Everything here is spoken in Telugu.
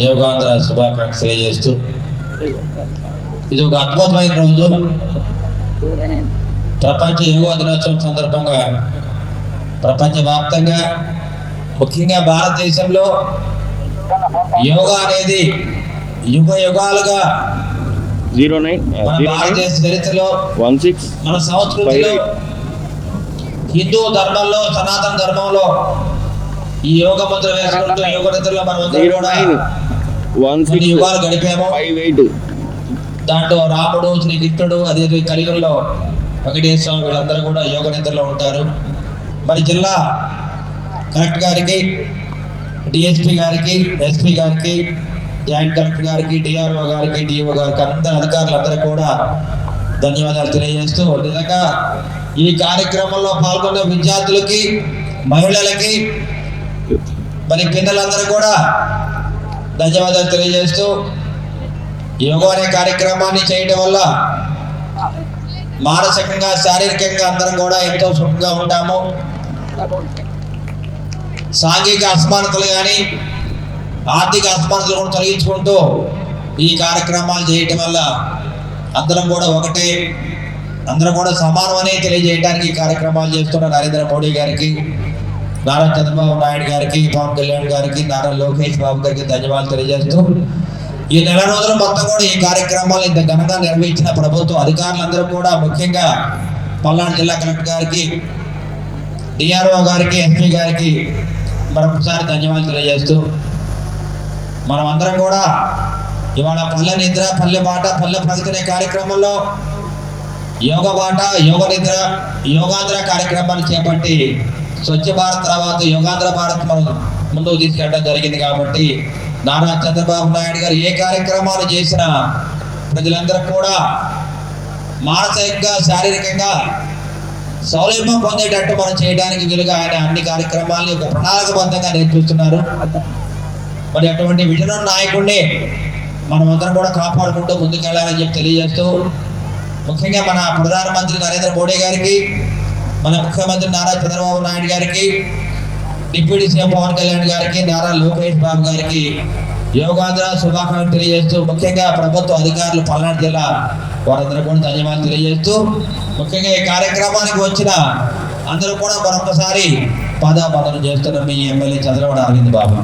యోగాంధ్ర శుభాకాంక్షలు తెలియజేస్తూ ఇది ఒక అద్భుతమైన రోజు. ప్రపంచ యోగా దినోత్సవం సందర్భంగా ప్రపంచవ్యాప్తంగా ముఖ్యంగా భారతదేశంలో యోగా అనేది యుగ యుగాలుగా జీరో జీరో నైన్ భారతదేశ చరిత్రలో వన్ సిక్స్ మన సంస్కృతిలో హిందూ ధర్మంలో సనాతన ధర్మంలో ఈ యోగ ముద్ర వేసుకుంటూ యోగ నిద్రలో మనం అందరం కూడా వన్ సిక్స్ యుగాలు గడిపాము. ఫైవ్ ఎయిట్ దాంట్లో రాముడు శ్రీకృష్ణుడు అదే కలియుగంలో వెంకటేశ్వర స్వామి వీళ్ళందరూ కూడా యోగ నిద్రలో ఉంటారు. మరి జిల్లా కలెక్టర్ గారికి డిఎస్పి గారికి ఎస్పీ గారికి జాయింట్ కలెక్టర్ గారికి డిఆర్ఓ గారికి డిఓ గారికి అందరు అధికారులందరూ కూడా ధన్యవాదాలు తెలియజేస్తూ నిజంగా ఈ కార్యక్రమంలో పాల్గొన్న విద్యార్థులకి మహిళలకి మరి పిల్లలందరూ కూడా ధన్యవాదాలు తెలియజేస్తూ యోగా అనే కార్యక్రమాన్ని చేయడం వల్ల మానసికంగా శారీరకంగా అందరం కూడా ఎంతో సుఖంగా ఉంటాము. సాంఘిక అసమానతలు కానీ ఆర్థిక అసమానతలు కూడా తొలగించుకుంటూ ఈ కార్యక్రమాలు చేయటం వల్ల అందరం కూడా ఒకటే. అందరం కూడా సమానమని తెలియజేయడానికి ఈ కార్యక్రమాలు చేస్తున్న నరేంద్ర మోడీ గారికి నారా చంద్రబాబు నాయుడు గారికి పవన్ కళ్యాణ్ గారికి నారా లోకేష్ బాబు గారికి ధన్యవాదాలు తెలియజేస్తూ ఈ నెల రోజుల మొత్తం కూడా ఈ కార్యక్రమాలు ఇంత ఘనంగా నిర్వహించిన ప్రభుత్వం అధికారులందరూ కూడా ముఖ్యంగా పల్నాడు జిల్లా కలెక్టర్ గారికి డిఆర్ఓ గారికి ఎస్పీ గారికి మరొకసారి ధన్యవాదాలు తెలియజేస్తూ మనం అందరం కూడా ఇవాళ పల్లె నిద్ర పల్లె బాట పల్లె ప్రగతి అనే కార్యక్రమంలో యోగ బాట యోగ నిద్ర యోగాంధ్ర కార్యక్రమాన్ని చేపట్టి స్వచ్ఛ భారత్ తర్వాత యుగాంధ్ర భారత్ మనం ముందుకు తీసుకెళ్ళడం జరిగింది కాబట్టి నారా చంద్రబాబు నాయుడు గారు ఏ కార్యక్రమాలు చేసినా ప్రజలందరూ కూడా మానసికంగా శారీరకంగా సౌలభ్యం పొందేటట్టు మనం చేయడానికి వీలుగా ఆయన అన్ని కార్యక్రమాలని ఒక ప్రణాళికబద్ధంగా నేర్పిస్తున్నారు మరి అటువంటి విజన నాయకుడిని మనం అందరం కూడా కాపాడుకుంటూ ముందుకెళ్ళాలని చెప్పి తెలియజేస్తూ ముఖ్యంగా మన ప్రధానమంత్రి నరేంద్ర మోడీ గారికి మన ముఖ్యమంత్రి నారా చంద్రబాబు నాయుడు గారికి డిప్యూటీ సీఎం పవన్ కళ్యాణ్ గారికి నారా లోకేష్ బాబు గారికి యోగాంధ్ర శుభాకాంక్షలు తెలియజేస్తూ ముఖ్యంగా ప్రభుత్వ అధికారులు పల్నాడు జిల్లా వారందరూ కూడా ధన్యవాదాలు తెలియజేస్తూ ముఖ్యంగా ఈ కార్యక్రమానికి వచ్చిన అందరూ కూడా మరొకసారి పాదాపాదన చేస్తున్న మీ ఎమ్మెల్యే చంద్రబాబు అరవింద్ బాబు